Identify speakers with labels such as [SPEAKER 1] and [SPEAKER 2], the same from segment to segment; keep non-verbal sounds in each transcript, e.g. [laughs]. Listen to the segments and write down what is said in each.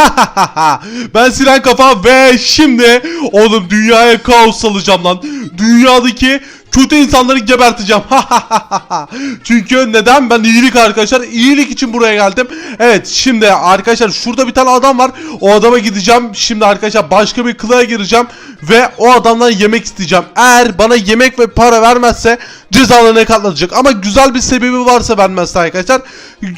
[SPEAKER 1] [laughs] ben Siren Kafa ve şimdi oğlum dünyaya kaos salacağım lan. Dünyadaki kötü insanları geberteceğim. Çünkü neden? Ben iyilik arkadaşlar. İyilik için buraya geldim. Evet şimdi arkadaşlar şurada bir tane adam var. O adama gideceğim. Şimdi arkadaşlar başka bir kılığa gireceğim. Ve o adamdan yemek isteyeceğim. Eğer bana yemek ve para vermezse cezalarına katlanacak. Ama güzel bir sebebi varsa vermezse arkadaşlar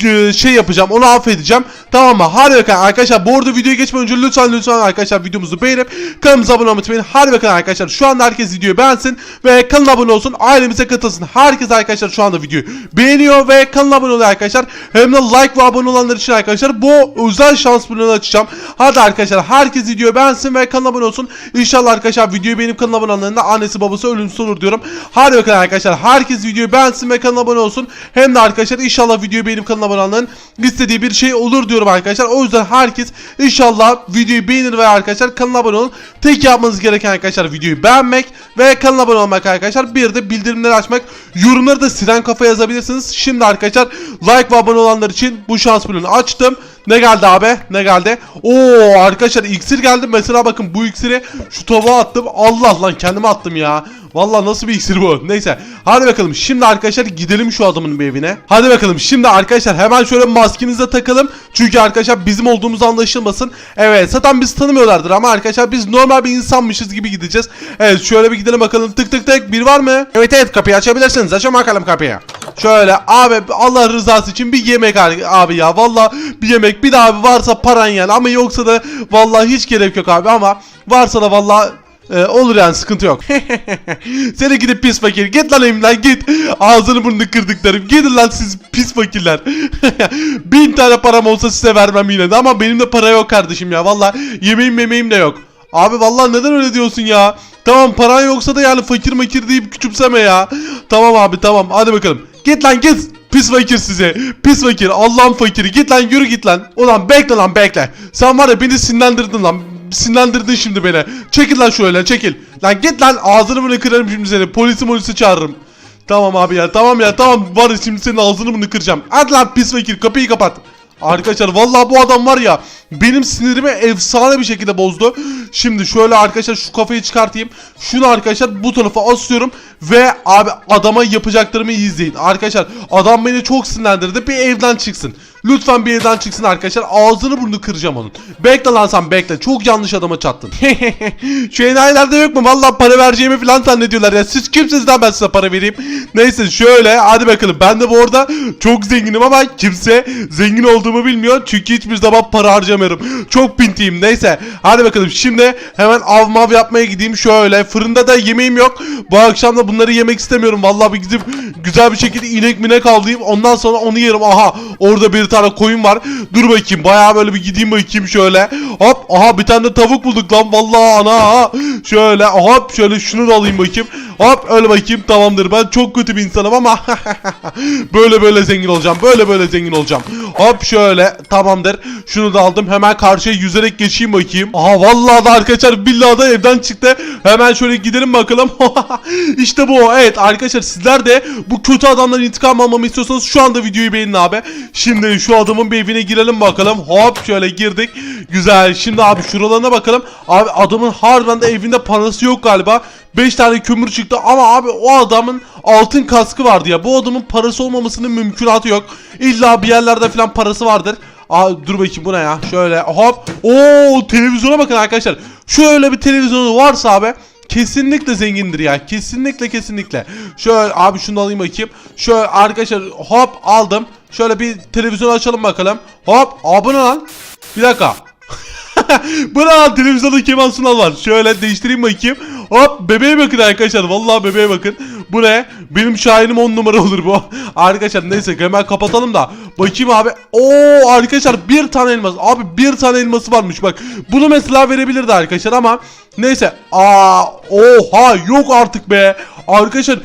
[SPEAKER 1] e, şey yapacağım. Onu affedeceğim. Tamam mı? Bakalım arkadaşlar. Bu arada videoya geçmeden önce lütfen lütfen arkadaşlar videomuzu beğenip kanalımıza abone olmayı unutmayın. Bakalım arkadaşlar. Şu anda herkes videoyu beğensin ve kanala abone olsun. Ailemize katılsın. Herkes arkadaşlar şu anda videoyu beğeniyor ve kanala abone oluyor arkadaşlar. Hem de like ve abone olanlar için arkadaşlar bu özel şans bloğunu açacağım. Hadi arkadaşlar herkes videoyu beğensin ve kanala abone olsun. İnşallah arkadaşlar videoyu beğenip kanala abone olanların da annesi babası ölümsüz olur diyorum. Hadi bakalım arkadaşlar herkes videoyu beğensin ve kanala abone olsun. Hem de arkadaşlar inşallah videoyu beğenip kanala abone olanların istediği bir şey olur diyorum arkadaşlar. O yüzden herkes inşallah videoyu beğenir ve arkadaşlar kanala abone olun. Tek yapmanız gereken arkadaşlar videoyu beğenmek ve kanala abone olmak arkadaşlar. Bir de bildirimleri açmak. Yorumları da siren kafa yazabilirsiniz. Şimdi arkadaşlar like ve abone olanlar için bu şans bloğunu açtım. Ne geldi abi? Ne geldi? Oo arkadaşlar iksir geldi. Mesela bakın bu iksiri şu tabağa attım. Allah lan kendime attım ya. Vallahi nasıl bir iksir bu? Neyse. Hadi bakalım. Şimdi arkadaşlar gidelim şu adamın bir evine. Hadi bakalım. Şimdi arkadaşlar hemen şöyle maskemize takalım. Çünkü arkadaşlar bizim olduğumuz anlaşılmasın. Evet zaten biz tanımıyorlardır ama arkadaşlar biz normal bir insanmışız gibi gideceğiz. Evet şöyle bir gidelim bakalım. Tık tık tık. Bir var mı? Evet evet kapıyı açabilirsiniz. Açın bakalım kapıyı. Şöyle abi Allah rızası için bir yemek abi ya. Vallahi bir yemek bir daha abi varsa paran yani ama yoksa da vallahi hiç gerek yok abi ama varsa da vallahi ee, olur yani sıkıntı yok. [laughs] Seni gidip pis fakir. Git lan evimden git. Ağzını burnunu kırdıklarım. Gidin lan siz pis fakirler. [laughs] Bin tane param olsa size vermem yine de ama benim de para yok kardeşim ya. Valla yemeğim memeğim de yok. Abi vallahi neden öyle diyorsun ya? Tamam paran yoksa da yani fakir makir deyip küçümseme ya. Tamam abi tamam hadi bakalım. Git lan git. Pis fakir size. Pis fakir. Allah'ın fakiri. Git lan yürü git lan. Ulan bekle lan bekle. Sen var ya beni sinirlendirdin lan. Sinirlendirdin şimdi beni. Çekil lan şöyle çekil. Lan git lan ağzını bunu kırarım şimdi seni. Polisi polisi çağırırım. Tamam abi ya tamam ya tamam var ya şimdi senin ağzını bunu kıracağım. Hadi lan pis fakir kapıyı kapat. Arkadaşlar vallahi bu adam var ya benim sinirimi efsane bir şekilde bozdu. Şimdi şöyle arkadaşlar şu kafayı çıkartayım. Şunu arkadaşlar bu tarafa asıyorum ve abi adama yapacaklarımı izleyin. Arkadaşlar adam beni çok sinirlendirdi. Bir evden çıksın. Lütfen bir evden çıksın arkadaşlar. Ağzını burnunu kıracağım onun. Bekle lan sen bekle. Çok yanlış adama çattın. [laughs] Şu enayilerde yok mu? Vallahi para vereceğimi falan zannediyorlar ya. Siz kimsiniz lan ben size para vereyim. Neyse şöyle hadi bakalım. Ben de bu arada çok zenginim ama kimse zengin olduğumu bilmiyor. Çünkü hiçbir zaman para harcamıyorum. Çok pintiyim. Neyse hadi bakalım. Şimdi hemen av mav yapmaya gideyim. Şöyle fırında da yemeğim yok. Bu akşam da bunları yemek istemiyorum. Vallahi bir gidip güzel bir şekilde inek minek alayım. Ondan sonra onu yerim. Aha orada bir tane koyun var. Dur bakayım. Bayağı böyle bir gideyim bakayım şöyle. Hop aha bir tane de tavuk bulduk lan. Vallahi ana. Şöyle hop şöyle şunu da alayım bakayım. Hop öyle bakayım tamamdır. Ben çok kötü bir insanım ama [laughs] böyle böyle zengin olacağım. Böyle böyle zengin olacağım. Hop şöyle tamamdır. Şunu da aldım. Hemen karşıya yüzerek geçeyim bakayım. Aha vallahi da arkadaşlar billahi da evden çıktı. Hemen şöyle gidelim bakalım. [laughs] işte bu. Evet arkadaşlar sizler de bu kötü adamdan intikam almamı istiyorsanız şu anda videoyu beğenin abi. Şimdi şu adamın bir evine girelim bakalım. Hop şöyle girdik. Güzel. Şimdi abi şuralarına bakalım. Abi adamın harbiden de evinde parası yok galiba. 5 tane kömür çıktı ama abi o adamın altın kaskı vardı ya. Bu adamın parası olmamasının mümkünatı yok. İlla bir yerlerde falan parası vardır. Aa dur bakayım bu ne ya? Şöyle hop. Oo televizyona bakın arkadaşlar. Şöyle bir televizyonu varsa abi kesinlikle zengindir ya. Kesinlikle kesinlikle. Şöyle abi şunu alayım bakayım. Şöyle arkadaşlar hop aldım. Şöyle bir televizyon açalım bakalım. Hop. Aa bu ne lan? Bir dakika. [laughs] bu ne lan televizyonda Kemal Sunal var. Şöyle değiştireyim bakayım. Hop bebeğe bakın arkadaşlar. Vallahi bebeğe bakın. Bu ne? Benim şahinim 10 numara olur bu. [laughs] arkadaşlar neyse hemen kapatalım da. Bakayım abi. Oo arkadaşlar bir tane elmas. Abi bir tane elması varmış bak. Bunu mesela verebilirdi arkadaşlar ama neyse. Aa oha yok artık be. Arkadaşlar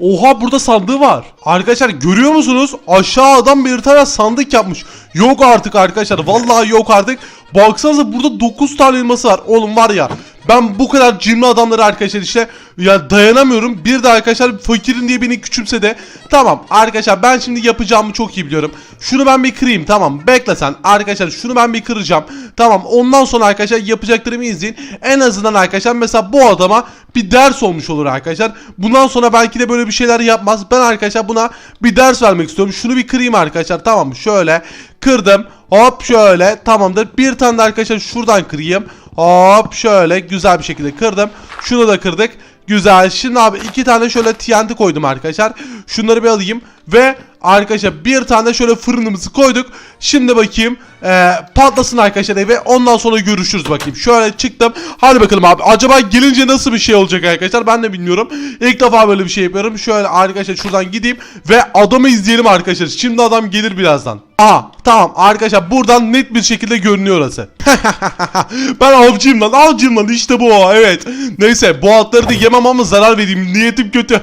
[SPEAKER 1] Oha burada sandığı var. Arkadaşlar görüyor musunuz? Aşağıdan bir tane sandık yapmış. Yok artık arkadaşlar. Vallahi yok artık. Baksanıza burada 9 tane elması var. Oğlum var ya. Ben bu kadar cimri adamları arkadaşlar işte ya dayanamıyorum. Bir de arkadaşlar fakirin diye beni küçümsedi. Tamam arkadaşlar ben şimdi yapacağımı çok iyi biliyorum. Şunu ben bir kırayım tamam. Bekle sen arkadaşlar şunu ben bir kıracağım. Tamam ondan sonra arkadaşlar yapacaklarımı izleyin. En azından arkadaşlar mesela bu adama bir ders olmuş olur arkadaşlar. Bundan sonra belki de böyle bir şeyler yapmaz. Ben arkadaşlar buna bir ders vermek istiyorum. Şunu bir kırayım arkadaşlar tamam? Şöyle kırdım. Hop şöyle tamamdır. Bir tane de arkadaşlar şuradan kırayım. Hop şöyle güzel bir şekilde kırdım. Şunu da kırdık. Güzel. Şimdi abi iki tane şöyle TNT koydum arkadaşlar. Şunları bir alayım. Ve arkadaşlar bir tane şöyle fırınımızı koyduk. Şimdi bakayım. Ee, patlasın arkadaşlar evi. Ondan sonra görüşürüz bakayım. Şöyle çıktım. Hadi bakalım abi. Acaba gelince nasıl bir şey olacak arkadaşlar? Ben de bilmiyorum. İlk defa böyle bir şey yapıyorum. Şöyle arkadaşlar şuradan gideyim. Ve adamı izleyelim arkadaşlar. Şimdi adam gelir birazdan. Aa tamam arkadaşlar buradan net bir şekilde görünüyor orası. [laughs] ben avcıyım lan avcıyım lan işte bu evet. Neyse bu atları da yemem ama zarar vereyim niyetim kötü. [laughs]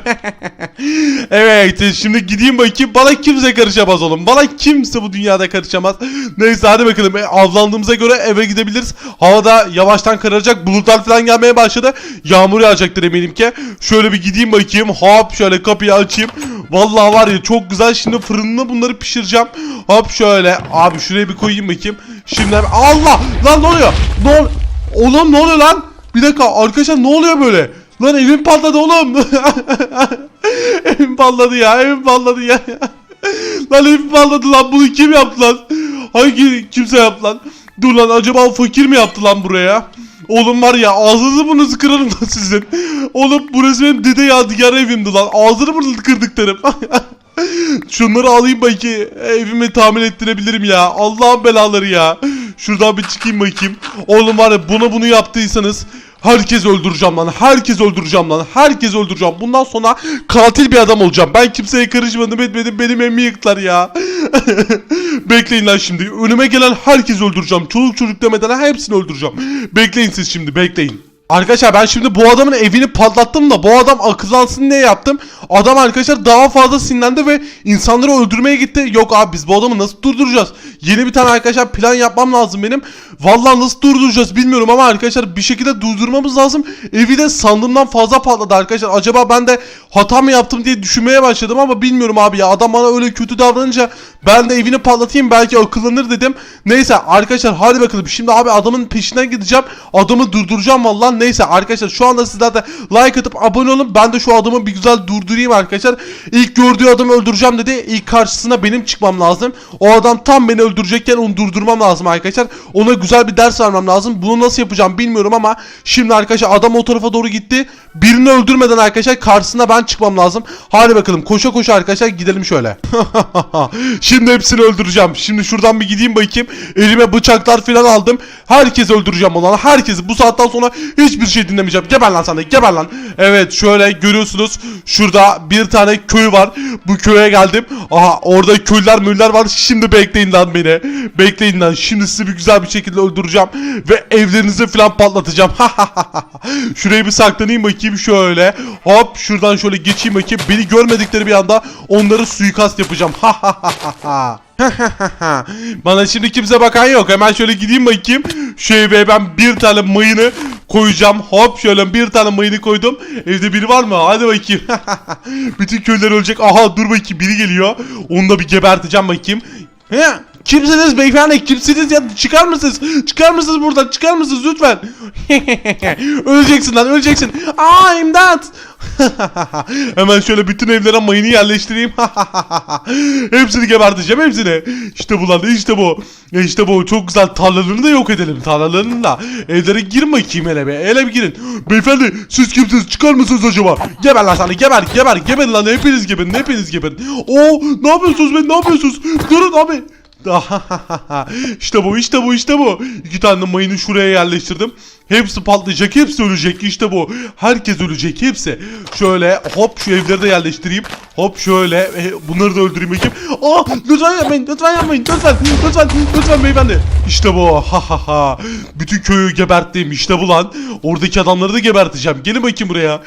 [SPEAKER 1] evet şimdi gideyim bakayım bana kimse karışamaz oğlum. Bana kimse bu dünyada karışamaz. Neyse hadi bakalım E, avlandığımıza göre eve gidebiliriz. Havada yavaştan kararacak bulutlar falan gelmeye başladı. Yağmur yağacaktır eminim ki. Şöyle bir gideyim bakayım hop şöyle kapıyı açayım. Vallahi var ya çok güzel şimdi fırında bunları pişireceğim. Hop şöyle abi şuraya bir koyayım bakayım. Şimdi Allah lan ne oluyor? Ne ol Oğlum ne oluyor lan? Bir dakika arkadaşlar ne oluyor böyle? Lan evim patladı oğlum. [laughs] evim patladı ya evim patladı ya. Lan evim patladı lan bunu kim yaptı lan? Hangi kimse yaptı lan? Dur lan acaba o fakir mi yaptı lan buraya? Oğlum var ya ağzınızı burnunuzu kırarım lan sizin. Oğlum burası benim dede yadigar evimdi lan. Ağzını burnunu kırdıklarım. [laughs] Şunları alayım belki evimi tamir ettirebilirim ya. Allah'ın belaları ya. Şuradan bir çıkayım bakayım. Oğlum var ya buna bunu yaptıysanız herkes öldüreceğim lan. Herkes öldüreceğim lan. Herkes öldüreceğim. Bundan sonra katil bir adam olacağım. Ben kimseye karışmadım etmedim. Benim evimi yıktılar ya. [laughs] Bekleyin lan şimdi. Önüme gelen herkesi öldüreceğim. Çoluk çocuk demeden hepsini öldüreceğim. Bekleyin siz şimdi bekleyin. Arkadaşlar ben şimdi bu adamın evini patlattım da bu adam akıllansın diye yaptım. Adam arkadaşlar daha fazla sinirlendi ve insanları öldürmeye gitti. Yok abi biz bu adamı nasıl durduracağız? Yeni bir tane arkadaşlar plan yapmam lazım benim. Vallahi nasıl durduracağız bilmiyorum ama arkadaşlar bir şekilde durdurmamız lazım. Evi de sandığımdan fazla patladı arkadaşlar. Acaba ben de hata mı yaptım diye düşünmeye başladım ama bilmiyorum abi ya. Adam bana öyle kötü davranınca ben de evini patlatayım belki akıllanır dedim. Neyse arkadaşlar hadi bakalım. Şimdi abi adamın peşinden gideceğim. Adamı durduracağım vallahi. Neyse arkadaşlar şu anda sizler de like atıp abone olun. Ben de şu adamı bir güzel durdurayım arkadaşlar. İlk gördüğü adamı öldüreceğim dedi. İlk karşısına benim çıkmam lazım. O adam tam beni öldürecekken onu durdurmam lazım arkadaşlar. Ona güzel bir ders vermem lazım. Bunu nasıl yapacağım bilmiyorum ama şimdi arkadaşlar adam o tarafa doğru gitti. Birini öldürmeden arkadaşlar karşısına ben çıkmam lazım. Hadi bakalım koşa koşa arkadaşlar gidelim şöyle. [laughs] şimdi hepsini öldüreceğim. Şimdi şuradan bir gideyim bakayım. Elime bıçaklar falan aldım. Herkesi öldüreceğim olan. Herkesi bu saatten sonra hiçbir şey dinlemeyeceğim. Geber lan de geber lan. Evet şöyle görüyorsunuz. Şurada bir tane köy var. Bu köye geldim. Aha orada köylüler müller var. Şimdi bekleyin lan beni. Bekleyin lan. Şimdi sizi bir güzel bir şekilde öldüreceğim. Ve evlerinizi falan patlatacağım. [laughs] Şuraya bir saklanayım bakayım şöyle. Hop şuradan şöyle geçeyim bakayım. Beni görmedikleri bir anda onları suikast yapacağım. [laughs] [laughs] Bana şimdi kimse bakan yok. Hemen şöyle gideyim bakayım. Eve ben bir tane mayını koyacağım. Hop şöyle bir tane mayını koydum. Evde biri var mı? Hadi bakayım. [laughs] Bütün köyler ölecek. Aha dur bakayım biri geliyor. Onu da bir geberteceğim bakayım. He, kimsiniz beyefendi? Kimsiniz ya? Çıkar mısınız? Çıkar mısınız buradan? Çıkar mısınız lütfen? [laughs] öleceksin lan öleceksin. Aa imdat. [laughs] Hemen şöyle bütün evlere mayını yerleştireyim. [laughs] hepsini geberteceğim hepsini. İşte bu lan işte bu. E İşte bu çok güzel tarlalarını da yok edelim tarlalarını da. Evlere girin bakayım hele be. Hele bir girin. Beyefendi siz kimsiniz çıkar mısınız acaba? Geber lan sana geber geber geber lan hepiniz geberin hepiniz geberin. Oo ne yapıyorsunuz be ne yapıyorsunuz? Durun abi. [laughs] işte bu işte bu işte bu. İki tane mayını şuraya yerleştirdim. Hepsi patlayacak hepsi ölecek işte bu. Herkes ölecek hepsi. Şöyle hop şu evleri de yerleştireyim. Hop şöyle e, bunları da öldüreyim bakayım. Aa lütfen yapmayın lütfen yapmayın lütfen lütfen lütfen beyefendi. İşte bu ha ha ha. Bütün köyü geberttim işte bu lan. Oradaki adamları da geberteceğim. Gelin bakayım buraya.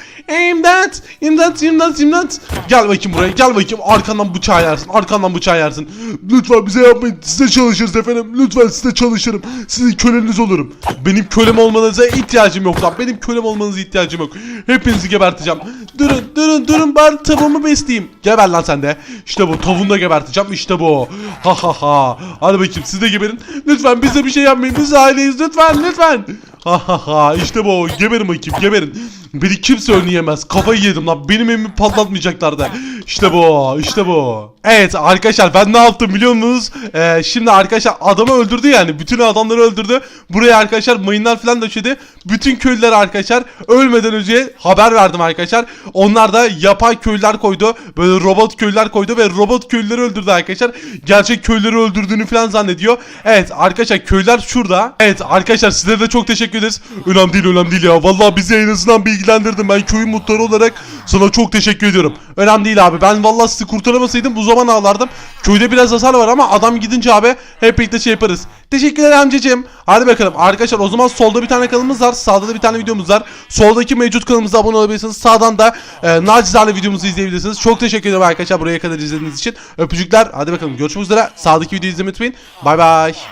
[SPEAKER 1] İmdat imdat imdat imdat. Gel bakayım buraya gel bakayım arkandan bıçağı yersin arkandan bıçağı yersin. Lütfen bize yapmayın size çalışırız efendim. Lütfen size çalışırım. Sizin köleniz olurum. Benim kölem olmadan olmanıza ihtiyacım yok lan. Benim kölem olmanıza ihtiyacım yok. Hepinizi geberteceğim. Durun durun durun ben tavuğumu besleyeyim. Geber lan sen de. İşte bu tavuğunu da geberteceğim. İşte bu. Ha ha ha. Hadi bakayım siz de geberin. Lütfen bize bir şey yapmayın. Biz aileyiz lütfen lütfen. Ha ha ha. İşte bu. Geberin bakayım geberin. Beni kimse önleyemez. Kafayı yedim lan. Benim evimi patlatmayacaklardı. İşte bu. işte bu. Evet arkadaşlar ben ne yaptım biliyor musunuz? Ee, şimdi arkadaşlar adamı öldürdü yani. Bütün adamları öldürdü. Buraya arkadaşlar mayınlar falan döşedi. Bütün köylüler arkadaşlar ölmeden önce haber verdim arkadaşlar. Onlar da yapay köylüler koydu. Böyle robot köylüler koydu ve robot köylüleri öldürdü arkadaşlar. Gerçek köylüleri öldürdüğünü falan zannediyor. Evet arkadaşlar köylüler şurada. Evet arkadaşlar size de çok teşekkür ederiz. Önemli değil önemli değil ya. Vallahi bizi en azından bilgilendirdin. Ben köyün muhtarı olarak sana çok teşekkür ediyorum. Önemli değil abi. Ben vallahi sizi kurtaramasaydım bu zaman ağlardım. Köyde biraz hasar var ama adam gidince abi hep birlikte şey yaparız. Teşekkürler amcacığım. Hadi bakalım arkadaşlar o zaman solda bir tane kanalımız var. Sağda da bir tane videomuz var. Soldaki mevcut kanalımıza abone olabilirsiniz. Sağdan da e, nacizane videomuzu izleyebilirsiniz. Çok teşekkür ederim arkadaşlar buraya kadar izlediğiniz için. Öpücükler. Hadi bakalım görüşmek üzere. Sağdaki videoyu izlemeyi unutmayın. Bay bay.